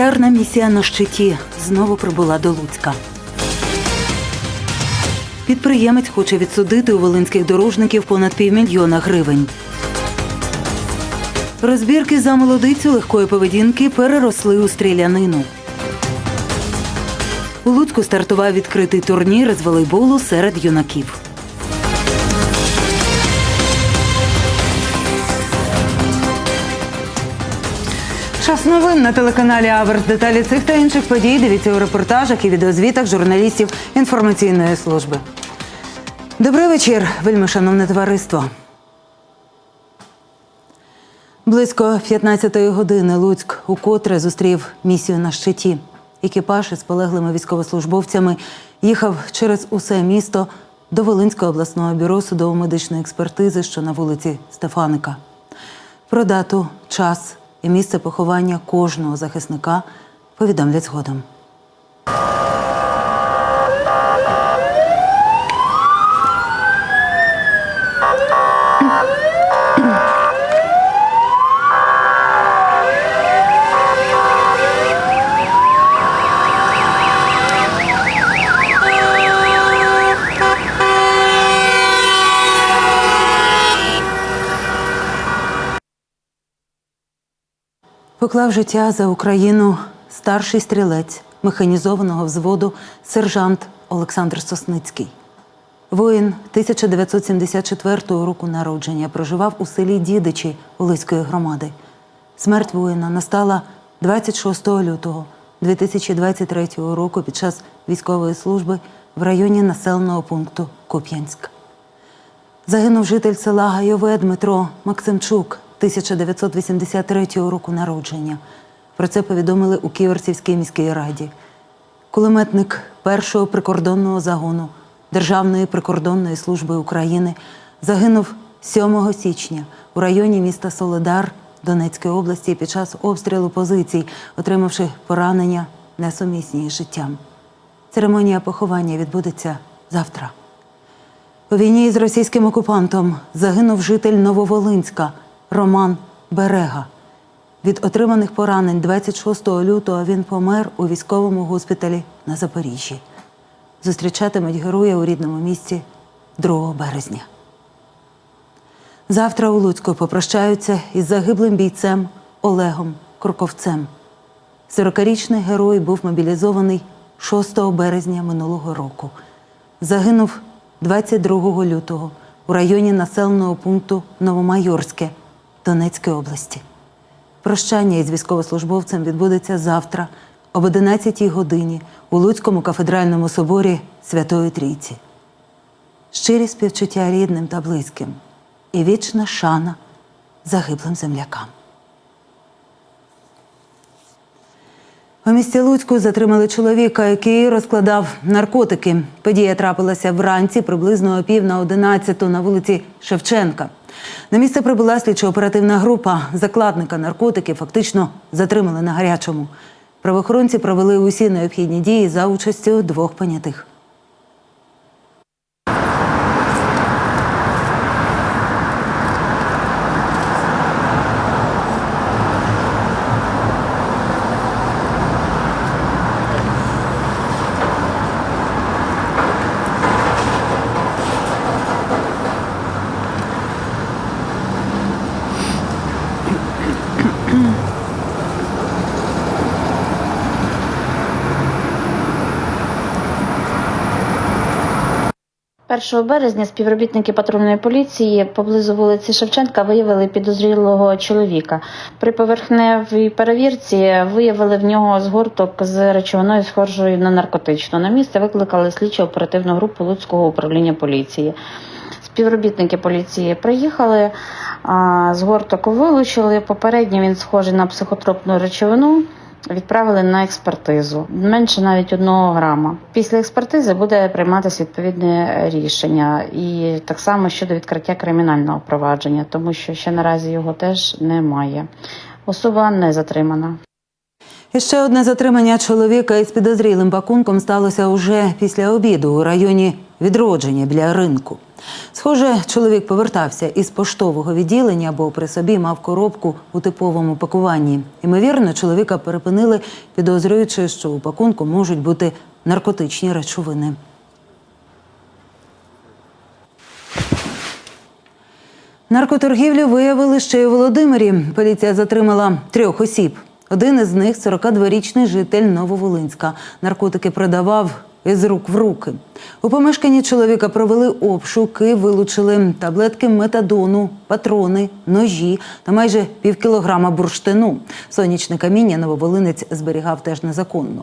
Гуманітарна місія на щиті знову прибула до Луцька. Підприємець хоче відсудити у волинських дорожників понад півмільйона гривень. Розбірки за молодицю легкої поведінки переросли у стрілянину. У Луцьку стартував відкритий турнір з волейболу серед юнаків. Час новин на телеканалі Аверс. Деталі цих та інших подій дивіться у репортажах і відеозвітах журналістів інформаційної служби. Добрий вечір, вельми шановне товариство. Близько 15-ї години Луцьк укотре зустрів місію на щиті. Екіпаж із полеглими військовослужбовцями їхав через усе місто до Волинського обласного бюро судово-медичної експертизи, що на вулиці Стефаника. Про дату, час і місце поховання кожного захисника повідомлять згодом. Поклав життя за Україну старший стрілець механізованого взводу сержант Олександр Сосницький. Воїн 1974 року народження проживав у селі Дідичі Олиської громади. Смерть воїна настала 26 лютого 2023 року під час військової служби в районі населеного пункту Куп'янськ. Загинув житель села Гайове Дмитро Максимчук 1983 року народження. Про це повідомили у Ківерцівській міській раді. Кулеметник першого прикордонного загону Державної прикордонної служби України загинув 7 січня у районі міста Соледар Донецької області під час обстрілу позицій, отримавши поранення несумісні із життям. Церемонія поховання відбудеться завтра. У війні з російським окупантом загинув житель Нововолинська Роман Берега. Від отриманих поранень 26 лютого він помер у військовому госпіталі на Запоріжжі. Зустрічатимуть героя у рідному місті 2 березня. Завтра у Луцьку попрощаються із загиблим бійцем Олегом Курковцем. 40-річний герой був мобілізований 6 березня минулого року. Загинув 22 лютого у районі населеного пункту Новомайорське Донецької області. Прощання із військовослужбовцем відбудеться завтра об 11 годині у Луцькому кафедральному соборі Святої Трійці. Щирі співчуття рідним та близьким і вічна шана загиблим землякам. У місті Луцьку затримали чоловіка, який розкладав наркотики. Подія трапилася вранці приблизно о пів на одинадцяту на вулиці Шевченка. На місце прибула слідчо-оперативна група. Закладника наркотики фактично затримали на гарячому. Правоохоронці провели усі необхідні дії за участю двох понятих. Першого березня співробітники патрульної поліції поблизу вулиці Шевченка виявили підозрілого чоловіка. При поверхневій перевірці виявили в нього згорток з речовиною, схожою на наркотичну. На місце викликали слідчо оперативну групу Луцького управління поліції. Співробітники поліції приїхали, згорток вилучили. Попередньо він схожий на психотропну речовину. Відправили на експертизу менше навіть одного грама. Після експертизи буде прийматися відповідне рішення, і так само щодо відкриття кримінального провадження, тому що ще наразі його теж немає. Особа не затримана. І ще одне затримання чоловіка із підозрілим пакунком сталося уже після обіду у районі відродження біля ринку. Схоже, чоловік повертався із поштового відділення або при собі мав коробку у типовому пакуванні. Ймовірно, чоловіка перепинили, підозрюючи, що у пакунку можуть бути наркотичні речовини. Наркоторгівлю виявили ще й у Володимирі. Поліція затримала трьох осіб. Один із них 42-річний житель Нововолинська. Наркотики продавав із рук в руки. У помешканні чоловіка провели обшуки, вилучили таблетки метадону, патрони, ножі та майже півкілограма бурштину. Сонячне каміння нововолинець зберігав теж незаконно.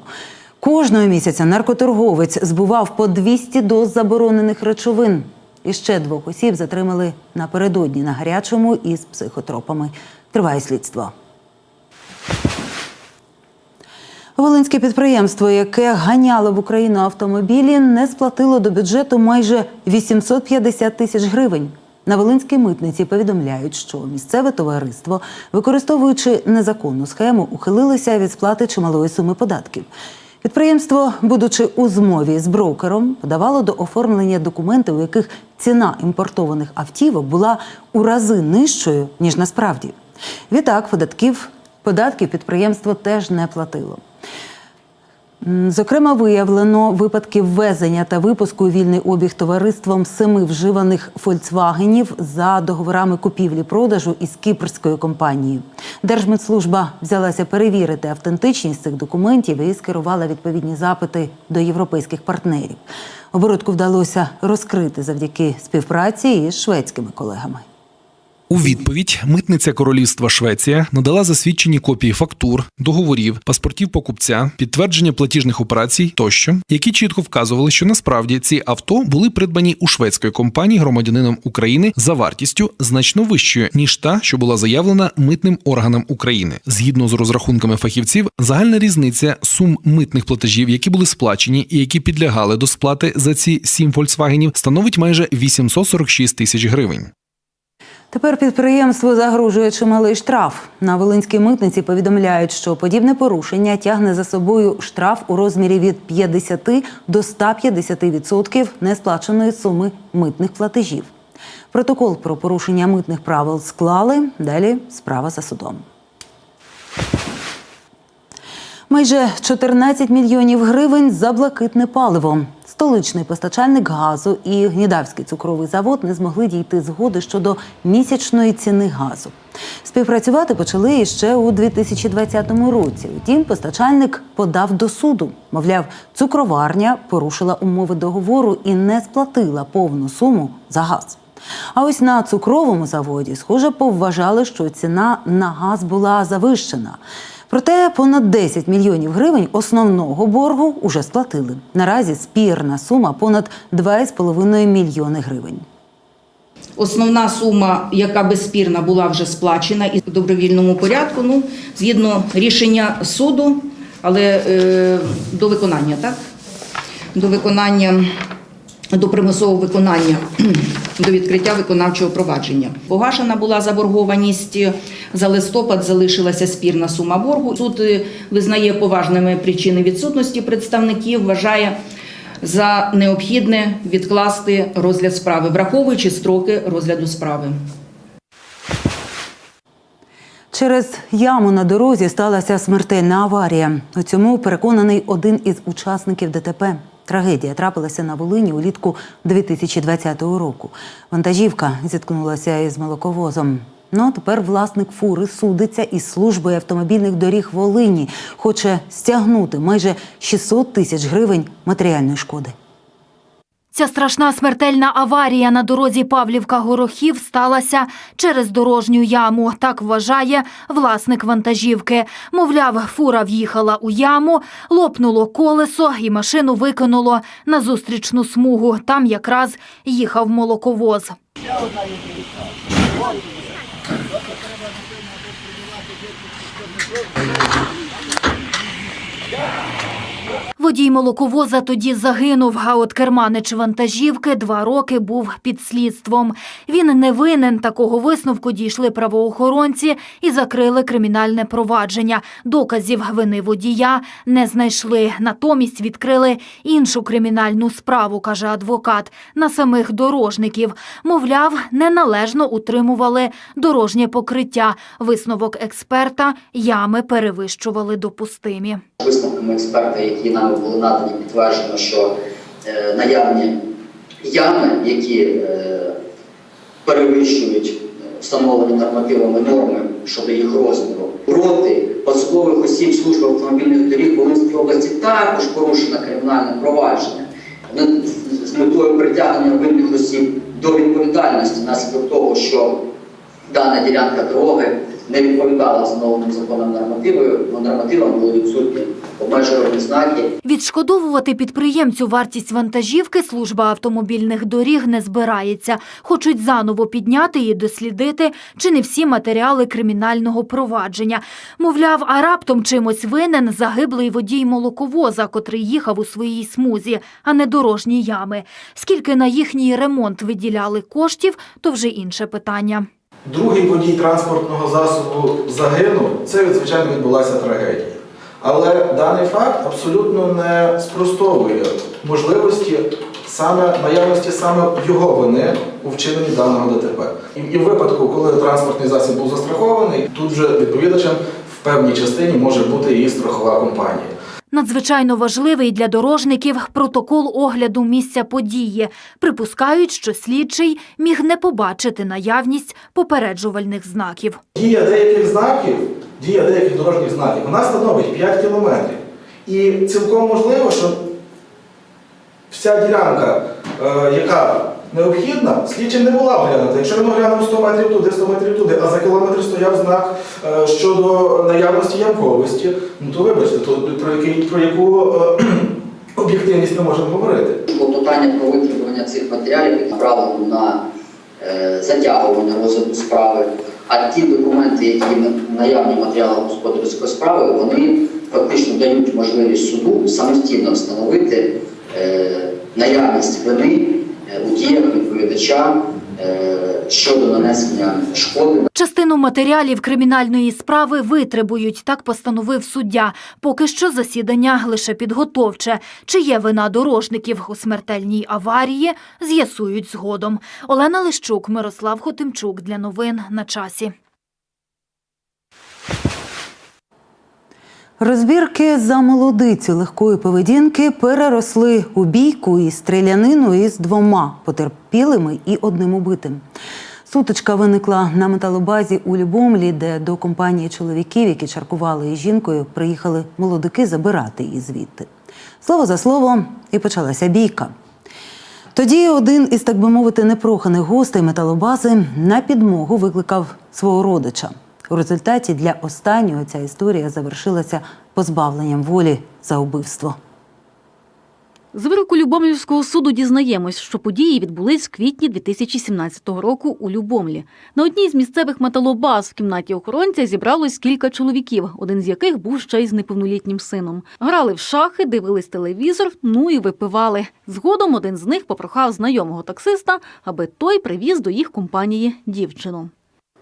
Кожного місяця наркоторговець збував по 200 доз заборонених речовин. І ще двох осіб затримали напередодні на гарячому із психотропами. Триває слідство. Волинське підприємство, яке ганяло в Україну автомобілі, не сплатило до бюджету майже 850 тисяч гривень. На Волинській митниці повідомляють, що місцеве товариство, використовуючи незаконну схему, ухилилося від сплати чималої суми податків. Підприємство, будучи у змові з брокером, подавало до оформлення документи, у яких ціна імпортованих автівок була у рази нижчою ніж насправді. Відтак, податків податків підприємство теж не платило. Зокрема, виявлено випадки ввезення та випуску у вільний обіг товариством семи вживаних фольксвагенів за договорами купівлі-продажу із кіпрською компанією. Держмитслужба взялася перевірити автентичність цих документів і скерувала відповідні запити до європейських партнерів. Оборудку вдалося розкрити завдяки співпраці із шведськими колегами. У відповідь митниця Королівства Швеція надала засвідчені копії фактур, договорів, паспортів покупця, підтвердження платіжних операцій тощо, які чітко вказували, що насправді ці авто були придбані у шведської компанії громадянином України за вартістю значно вищою ніж та, що була заявлена митним органам України. Згідно з розрахунками фахівців, загальна різниця сум митних платежів, які були сплачені і які підлягали до сплати за ці сім фольксвагенів, становить майже 846 тисяч гривень. Тепер підприємству загрожує чималий штраф. На Волинській митниці повідомляють, що подібне порушення тягне за собою штраф у розмірі від 50 до 150% несплаченої суми митних платежів. Протокол про порушення митних правил склали. Далі справа за судом. Майже 14 мільйонів гривень за блакитне паливо. Столичний постачальник газу і Гнідавський цукровий завод не змогли дійти згоди щодо місячної ціни газу. Співпрацювати почали іще у 2020 році. Втім, постачальник подав до суду. Мовляв, цукроварня порушила умови договору і не сплатила повну суму за газ. А ось на цукровому заводі, схоже, повважали, що ціна на газ була завищена. Проте понад 10 мільйонів гривень основного боргу уже сплатили. Наразі спірна сума понад 2,5 мільйони гривень. Основна сума, яка безспірна, була вже сплачена і в добровільному порядку, ну, згідно рішення суду, але е, до виконання, так? До виконання, до примусового виконання, до відкриття виконавчого провадження. Погашена була заборгованість за листопад, залишилася спірна сума боргу. Суд е, визнає поважними причини відсутності представників, вважає за необхідне відкласти розгляд справи, враховуючи строки розгляду справи. Через яму на дорозі сталася смертельна аварія. У цьому переконаний один із учасників ДТП. Трагедія трапилася на Волині улітку 2020 року. Вантажівка зіткнулася із молоковозом. Ну а тепер власник фури судиться із службою автомобільних доріг Волині. Хоче стягнути майже 600 тисяч гривень матеріальної шкоди. Ця страшна смертельна аварія на дорозі Павлівка-Горохів сталася через дорожню яму. Так вважає власник вантажівки. Мовляв, фура в'їхала у яму, лопнуло колесо і машину викинуло на зустрічну смугу. Там якраз їхав молоковоз. Водій молоковоза тоді загинув, а от керманич вантажівки два роки був під слідством. Він не винен. Такого висновку дійшли правоохоронці і закрили кримінальне провадження. Доказів вини водія не знайшли. Натомість відкрили іншу кримінальну справу, каже адвокат, на самих дорожників. Мовляв, неналежно утримували дорожнє покриття. Висновок експерта ями перевищували допустимі. Висновками експерта, які нами були надані, підтверджено, що е, наявні ями, які е, перевищують е, встановлені нормативами норми щодо їх розміру, проти посадових осіб служби автомобільних доріг Волинської області також порушено кримінальне провадження. З- метою притягнення винних осіб до відповідальності внаслідок того, що дана ділянка дороги не відповідала встановленим законом нормативам, нормативам були відсутні обмежувальні знаки. Відшкодовувати підприємцю вартість вантажівки служба автомобільних доріг не збирається. Хочуть заново підняти і дослідити, чи не всі матеріали кримінального провадження. Мовляв, а раптом чимось винен загиблий водій молоковоза, котрий їхав у своїй смузі, а не дорожні ями. Скільки на їхній ремонт виділяли коштів, то вже інше питання. Другий водій транспортного засобу загинув, це звичайно відбулася трагедія. Але даний факт абсолютно не спростовує можливості саме наявності саме його вини у вчиненні даного ДТП. І, в випадку, коли транспортний засіб був застрахований, тут вже відповідачем в певній частині може бути і страхова компанія. Надзвичайно важливий для дорожників протокол огляду місця події. Припускають, що слідчий міг не побачити наявність попереджувальних знаків. Дія деяких знаків, дія деяких дорожніх знаків, вона становить 5 кілометрів. І цілком можливо, що вся ділянка, е, яка необхідна, слідчим не була оглянута. Якщо він оглянув 100 метрів туди, 100 метрів туди, а за кілометр стояв знак е, щодо наявності ямковості, ну то вибачте, то про, який, про яку е, об'єктивність ми можемо говорити. Клопотання про витребування цих матеріалів направлено на е, затягування розгляду справи. А ті документи, які наявні в матеріалах господарської справи, вони фактично дають можливість суду самостійно встановити наявність вини у діях відповідача е, щодо нанесення шкоди Частину матеріалів кримінальної справи витребують, так постановив суддя. Поки що засідання лише підготовче. Чи є вина дорожників у смертельній аварії, з'ясують згодом. Олена Лищук, Мирослав Хотимчук для новин на часі. Розбірки за молодицю легкої поведінки переросли у бійку і стрілянину із двома потерпілими і одним убитим. Сутичка виникла на металобазі у Любомлі, де до компанії чоловіків, які чаркували із жінкою, приїхали молодики забирати її звідти. Слово за слово, і почалася бійка. Тоді один із, так би мовити, непроханих гостей металобази на підмогу викликав свого родича. У результаті для останнього ця історія завершилася позбавленням волі за убивство. З вироку Любомлівського суду дізнаємось, що події відбулись в квітні 2017 року у Любомлі. На одній з місцевих металобаз в кімнаті охоронця зібралось кілька чоловіків, один з яких був ще й з неповнолітнім сином. Грали в шахи, дивились телевізор, ну і випивали. Згодом один з них попрохав знайомого таксиста, аби той привіз до їх компанії дівчину.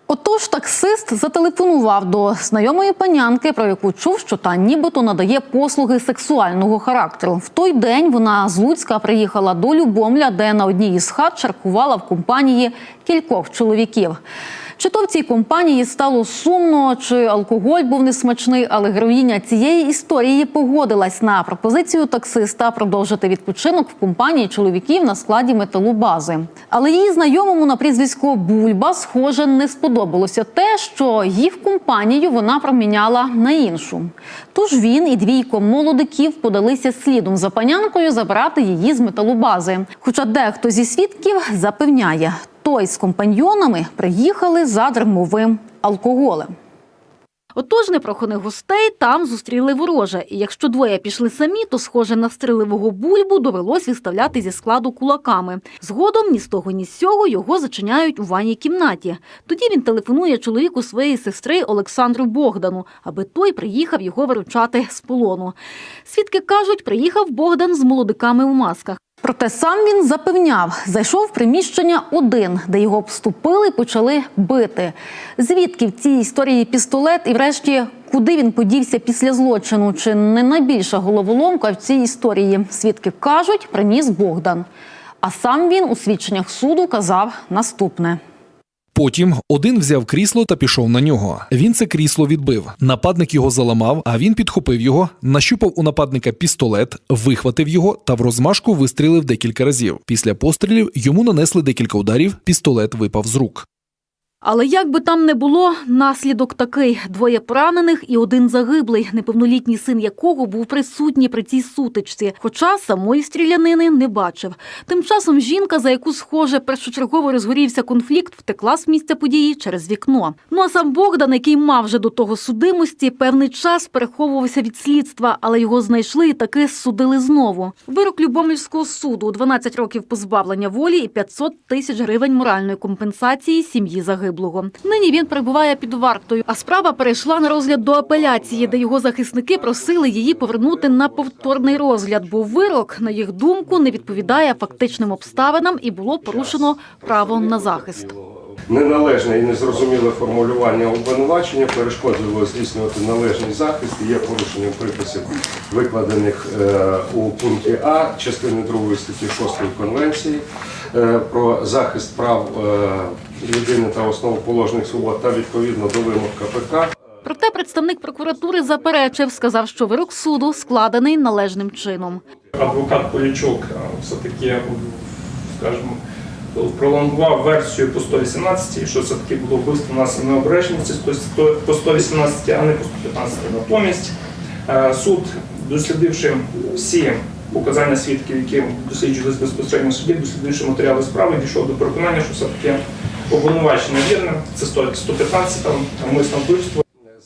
Отож, таксист зателефонував до знайомої панянки, про яку чув, що та нібито надає послуги сексуального характеру. В той день вона з Луцька приїхала до Любомля, де на одній із хат чаркувала в компанії кількох чоловіків. Чи то в цій компанії стало сумно, чи алкоголь був несмачний, але героїня цієї історії погодилась на пропозицію таксиста продовжити відпочинок в компанії чоловіків на складі металобази. Але її знайомому на прізвисько Бульба, схоже, не сподобалося те, що їх компанію вона проміняла на іншу. Тож він і двійко молодиків подалися слідом за панянкою забрати її з металобази. Хоча дехто зі свідків запевняє, той з компаньйонами приїхали за дармовим алкоголем. Отож, непроханих гостей там зустріли вороже. І якщо двоє пішли самі, то схоже на стріливого бульбу довелось відставляти зі складу кулаками. Згодом ні з того, ні з сього його зачиняють у ванній кімнаті. Тоді він телефонує чоловіку своєї сестри Олександру Богдану, аби той приїхав його виручати з полону. Свідки кажуть, приїхав Богдан з молодиками у масках. Проте сам він запевняв, зайшов в приміщення один, де його обступили і почали бити. Звідки в цій історії пістолет і, врешті, куди він подівся після злочину? Чи не найбільша головоломка в цій історії? Свідки кажуть, приніс Богдан. А сам він у свідченнях суду казав наступне. Потім один взяв крісло та пішов на нього. Він це крісло відбив. Нападник його заламав, а він підхопив його, нащупав у нападника пістолет, вихватив його та в розмашку вистрілив декілька разів. Після пострілів йому нанесли декілька ударів, пістолет випав з рук. Але як би там не було, наслідок такий: двоє поранених і один загиблий, неповнолітній син якого був присутній при цій сутичці, хоча самої стрілянини не бачив. Тим часом жінка, за яку схоже першочергово розгорівся конфлікт, втекла з місця події через вікно. Ну а сам Богдан, який мав вже до того судимості, певний час переховувався від слідства, але його знайшли і таки судили знову. Вирок Любомльського суду 12 років позбавлення волі і 500 тисяч гривень моральної компенсації сім'ї загиблого. Нині він перебуває під вартою, а справа перейшла на розгляд до апеляції, де його захисники просили її повернути на повторний розгляд, бо вирок, на їх думку, не відповідає фактичним обставинам і було порушено право на захист. Неналежне і незрозуміле формулювання обвинувачення перешкоджувало здійснювати належний захист і є порушенням приписів, викладених е, у пункті А частини 2 статті 6 Конвенції про захист прав е, людини та основоположних свобод та відповідно до вимог КПК. Проте представник прокуратури заперечив, сказав, що вирок суду складений належним чином. адвокат Полічук е, все-таки, скажімо, пролонгував версію по 118, що все-таки було вбивство нас необережності по 118, а не по 115. Натомість е, суд, дослідивши всі показання свідків, які досліджувалися безпосередньо в суді, дослідивши матеріали справи, дійшов до переконання, що все-таки обвинувачення вірне, це 115 там, навмисне вбивство.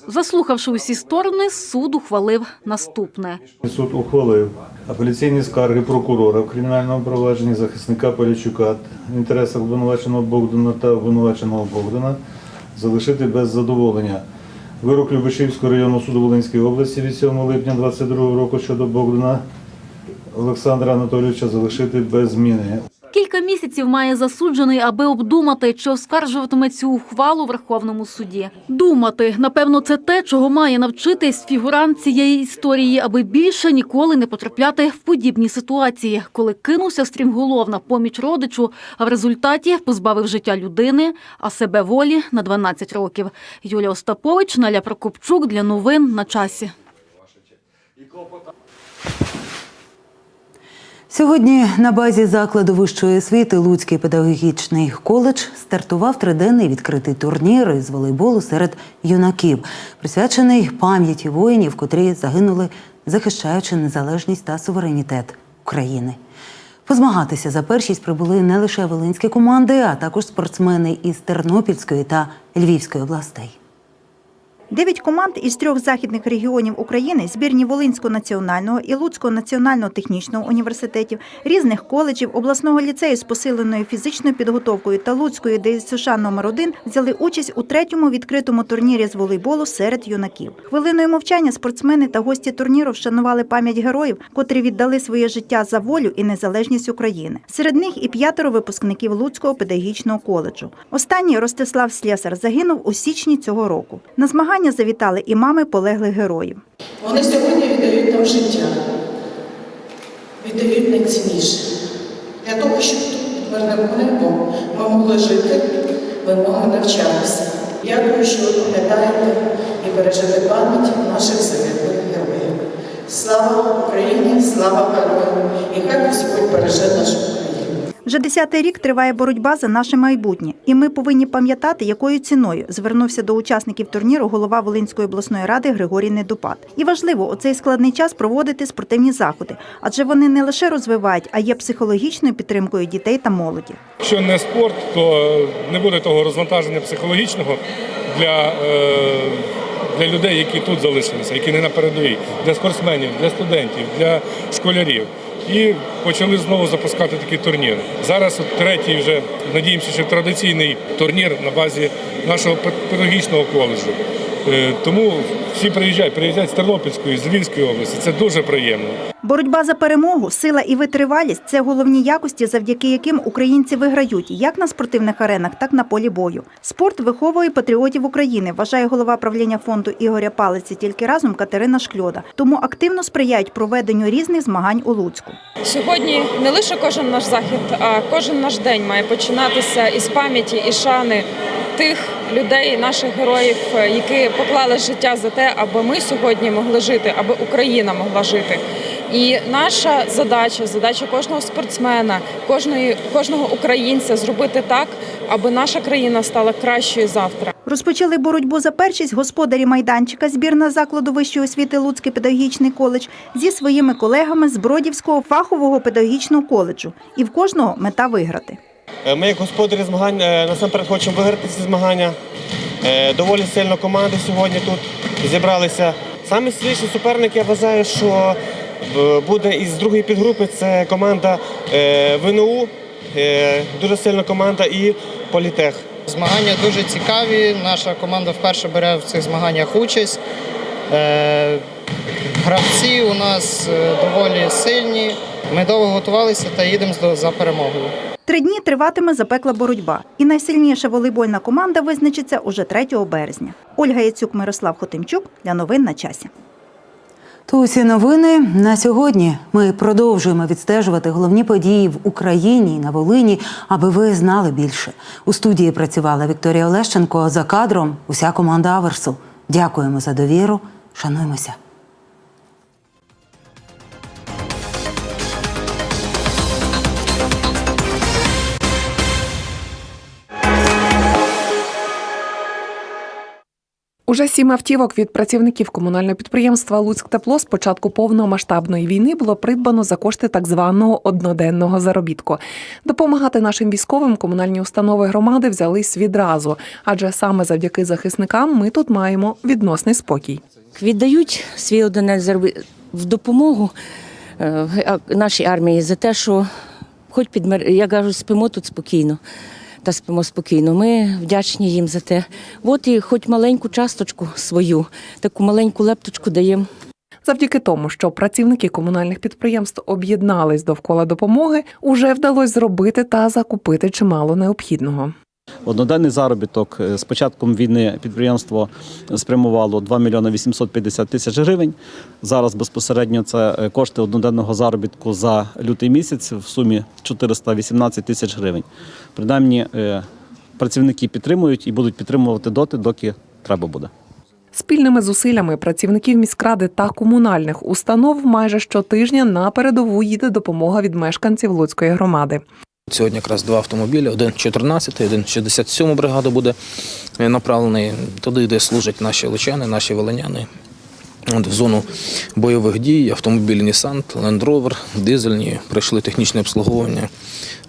Заслухавши усі сторони, суд ухвалив наступне. Суд ухвалив апеляційні скарги прокурора в кримінальному провадженні захисника Полячука в інтересах обвинуваченого Богдана та обвинуваченого Богдана залишити без задоволення. Вирок Любешівського районного суду Волинської області від 7 липня 2022 року щодо Богдана Олександра Анатолійовича залишити без зміни. Кілька місяців має засуджений, аби обдумати, чи оскаржуватиме цю ухвалу Верховному суді. Думати, напевно, це те, чого має навчитись фігурант цієї історії, аби більше ніколи не потрапляти в подібні ситуації, коли кинувся стрімголов на поміч родичу, а в результаті позбавив життя людини, а себе волі на 12 років. Юлія Остапович, Наля Прокопчук для новин на часі. Сьогодні на базі закладу вищої освіти Луцький педагогічний коледж стартував триденний відкритий турнір із волейболу серед юнаків, присвячений пам'яті воїнів, котрі загинули, захищаючи незалежність та суверенітет України. Позмагатися за першість прибули не лише волинські команди, а також спортсмени із Тернопільської та Львівської областей. Дев'ять команд із трьох західних регіонів України, збірні Волинського національного і Луцького національного технічного університетів, різних коледжів, обласного ліцею з посиленою фізичною підготовкою та Луцької ДСШ номер 1 взяли участь у третьому відкритому турнірі з волейболу серед юнаків. Хвилиною мовчання спортсмени та гості турніру вшанували пам'ять героїв, котрі віддали своє життя за волю і незалежність України. Серед них і п'ятеро випускників Луцького педагогічного коледжу. Останній Ростислав Слєсар загинув у січні цього року. На змагання завітали і мами полеглих героїв. Вони сьогодні віддають нам життя, віддають найцінніше. Для того, щоб тут мирним небом ми могли жити, ми могли навчатися. Дякую, що ви пам'ятаєте і бережете пам'ять наших загиблих героїв. Слава Україні, слава героям! І хай Господь береже нашу. Вже десятий рік триває боротьба за наше майбутнє, і ми повинні пам'ятати, якою ціною звернувся до учасників турніру голова Волинської обласної ради Григорій Недопад. І важливо у цей складний час проводити спортивні заходи, адже вони не лише розвивають, а є психологічною підтримкою дітей та молоді. Якщо не спорт, то не буде того розвантаження психологічного для е, для людей, які тут залишилися, які не на передовій, для спортсменів, для студентів, для школярів. І почали знову запускати такі турніри. Зараз от третій вже надіємося, що традиційний турнір на базі нашого педагогічного коледжу. Е, Тому всі приїжджають, приїжджають з Тернопільської, з Львівської області. Це дуже приємно. Боротьба за перемогу, сила і витривалість це головні якості, завдяки яким українці виграють як на спортивних аренах, так і на полі бою. Спорт виховує патріотів України, вважає голова правління фонду Ігоря Палиці тільки разом Катерина Шкльода. Тому активно сприяють проведенню різних змагань у Луцьку. Сьогодні не лише кожен наш захід, а кожен наш день має починатися із пам'яті і шани тих людей, наших героїв, які поклали життя за те, аби ми сьогодні могли жити, аби Україна могла жити. І наша задача, задача кожного спортсмена, кожної, кожного українця зробити так, аби наша країна стала кращою завтра. Розпочали боротьбу за першість господарі майданчика збірна закладу вищої освіти Луцький педагогічний коледж зі своїми колегами з Бродівського фахового педагогічного коледжу. І в кожного мета виграти. Е, Ми, як господарі змагань, е, насамперед хочемо виграти ці змагання. Е, Доволі сильно команди сьогодні тут зібралися. Самі сильніші суперники, я вважаю, що буде із другої підгрупи це команда ВНУ, дуже сильна команда і Політех. Змагання дуже цікаві. Наша команда вперше бере в цих змаганнях участь. Гравці у нас доволі сильні. Ми довго готувалися та їдемо за перемогою. Три дні триватиме запекла боротьба, і найсильніша волейбольна команда визначиться уже 3 березня. Ольга Яцюк, Мирослав Хотимчук для новин на часі. То усі новини на сьогодні. Ми продовжуємо відстежувати головні події в Україні і на Волині, аби ви знали більше. У студії працювала Вікторія Олещенко. За кадром уся команда Аверсу. Дякуємо за довіру. Шануємося. Уже сім автівок від працівників комунального підприємства «Луцьктепло» з початку повномасштабної війни було придбано за кошти так званого одноденного заробітку. Допомагати нашим військовим комунальні установи громади взялись відразу, адже саме завдяки захисникам ми тут маємо відносний спокій. віддають свій одинець зароби- в допомогу е, нашій армії за те, що хоч підмер, я кажу, спимо тут спокійно. Та спимо спокійно. Ми вдячні їм за те. От і хоч маленьку часточку свою, таку маленьку лепточку даємо. Завдяки тому, що працівники комунальних підприємств об'єднались довкола допомоги, уже вдалося зробити та закупити чимало необхідного. Одноденний заробіток е, з початком війни підприємство спрямувало 2 мільйони 850 тисяч гривень. Зараз безпосередньо це е, кошти одноденного заробітку за лютий місяць в сумі 418 тисяч гривень. Принаймні е, працівники підтримують і будуть підтримувати доти, доки треба буде. Спільними зусиллями працівників міськради та комунальних установ майже щотижня на передову їде допомога від мешканців Луцької громади. Сьогодні якраз два автомобілі, один 14, один 67 бригаду буде направлений туди, де служать наші лучани, наші волиняни. От в зону бойових дій автомобілі Nissan, Land Rover, дизельні, пройшли технічне обслуговування.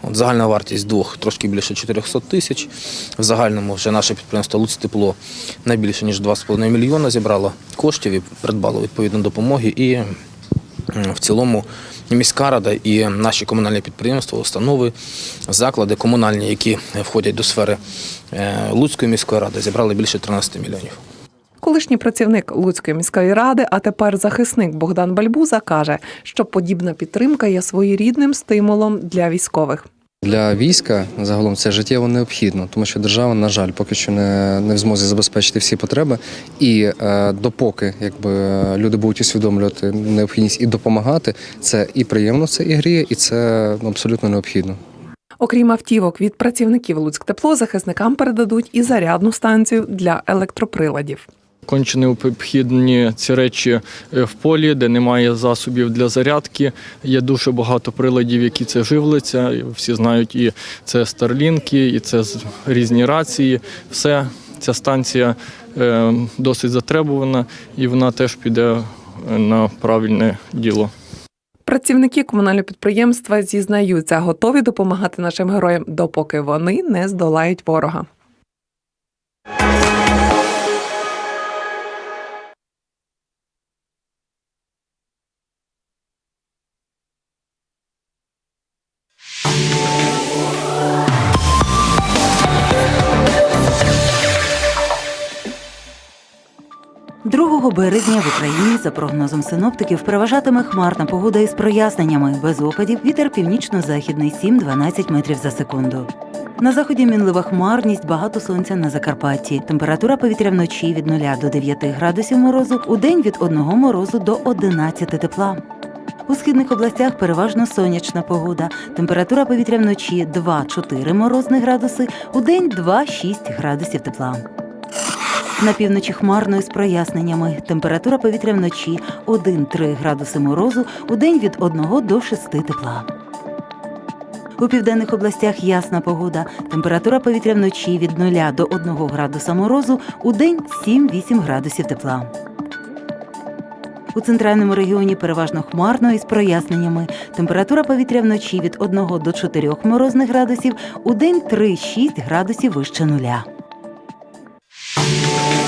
От загальна вартість двох трошки більше 400 тисяч. В загальному вже наше підприємство «Луцтепло» найбільше ніж 2,5 мільйона зібрало коштів і придбало відповідну допомоги. І в цілому міська рада і наші комунальні підприємства, установи, заклади комунальні, які входять до сфери е, Луцької міської ради, зібрали більше 13 мільйонів. Колишній працівник Луцької міської ради, а тепер захисник Богдан Бальбуза каже, що подібна підтримка є своєрідним стимулом для військових. Для війська загалом це життєво необхідно, тому що держава, на жаль, поки що не, не в змозі забезпечити всі потреби. І е, допоки якби люди будуть усвідомлювати необхідність і допомагати, це і приємно, це і гріє, і це абсолютно необхідно. Окрім автівок від працівників Луцьктепло, захисникам передадуть і зарядну станцію для електроприладів. Конче необхідні ці речі е, в полі, де немає засобів для зарядки. Є дуже багато приладів, які це живляться. Всі знають, і це старлінки, і це різні рації. Все ця станція е, досить затребувана, і вона теж піде е, на правильне діло. Працівники комунального підприємства зізнаються, готові допомагати нашим героям, допоки вони не здолають ворога. Березня в Україні, за прогнозом синоптиків, переважатиме хмарна погода із проясненнями, без опадів, вітер північно-західний 7-12 метрів за секунду. На заході мінлива хмарність, багато сонця на Закарпатті. Температура повітря вночі від 0 до 9 градусів морозу, у день від 1 морозу до 11 тепла. У східних областях переважно сонячна погода. Температура повітря вночі 2-4 морозних градуси, у день 2-6 градусів тепла. На півночі хмарно із проясненнями. Температура повітря вночі 1-3 градуси морозу, у день від 1 до 6 тепла. У південних областях ясна погода. Температура повітря вночі від 0 до 1 градуса морозу, у день 7-8 градусів тепла. У центральному регіоні переважно хмарно із проясненнями. Температура повітря вночі від 1 до 4 морозних градусів, у день 3-6 градусів вище нуля. Thank you.